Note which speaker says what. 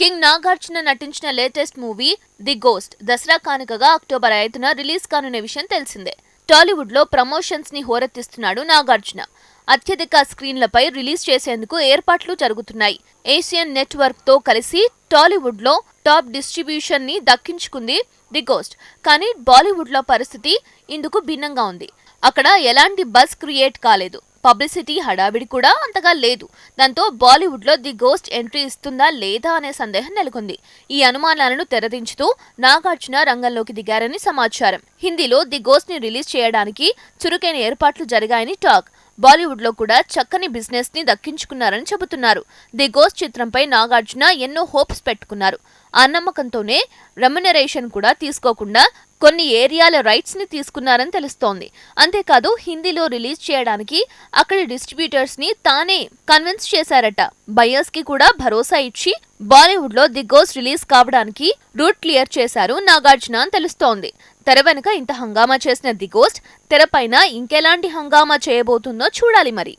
Speaker 1: King Nagarjuna నటించిన latest movie the ghost Dasara కానుకగా October ఐదున రిలీజ్ కానున్న విషయం తెలిసిందే. టాలీవుడ్లో ప్రమోషన్స్ని హోరెత్తిస్తున్నాడు నాగార్జున. అత్యధిక స్క్రీన్లపై రిలీజ్ చేసేందుకు ఏర్పాట్లు జరుగుతున్నాయి. ఏషియన్ నెట్వర్క్తో కలిసి టాలీవుడ్లో టాప్ డిస్ట్రిబ్యూషన్ని దక్కించుకుంది ది గోస్ట్. కానీ బాలీవుడ్లో పరిస్థితి ఇందుకు భిన్నంగా ఉంది. అక్కడ ఎలాంటి బస్ క్రియేట్ కాలేదు. పబ్లిసిటీ హడావిడి కూడా అంతగా లేదు. దాంతో బాలీవుడ్లో ది గోస్ట్ ఎంట్రీ ఇస్తుందా లేదా అనే సందేహం నెలకొంది. ఈ అనుమానాలను తెరదించుతూ నాగార్జున రంగంలోకి దిగారని సమాచారం. హిందీలో ది గోస్ట్ని రిలీజ్ చేయడానికి చురుకైన ఏర్పాట్లు జరిగాయని టాక్. బాలీవుడ్లో కూడా చక్కని బిజినెస్ని దక్కించుకున్నారని చెబుతున్నారు. ది గోస్ట్ చిత్రంపై నాగార్జున ఎన్నో హోప్స్ పెట్టుకున్నారు. ఆ నమ్మకంతోనే రెమ్యునరేషన్ కూడా తీసుకోకుండా కొన్ని ఏరియాల రైట్స్ని తీసుకున్నారని తెలుస్తోంది. అంతేకాదు హిందీలో రిలీజ్ చేయడానికి అక్కడి డిస్ట్రిబ్యూటర్స్ని తానే కన్విన్స్ చేశారట. బయర్స్కి కూడా భరోసా ఇచ్చి బాలీవుడ్లో ది రిలీజ్ కావడానికి రూట్ క్లియర్ చేశారు నాగార్జున అని తెలుస్తోంది. తెర వెనుక ఇంత హంగామా చేసిన ది గోస్ట్ తెరపైన ఇంకెలాంటి హంగామా చేయబోతుందో చూడాలి మరి.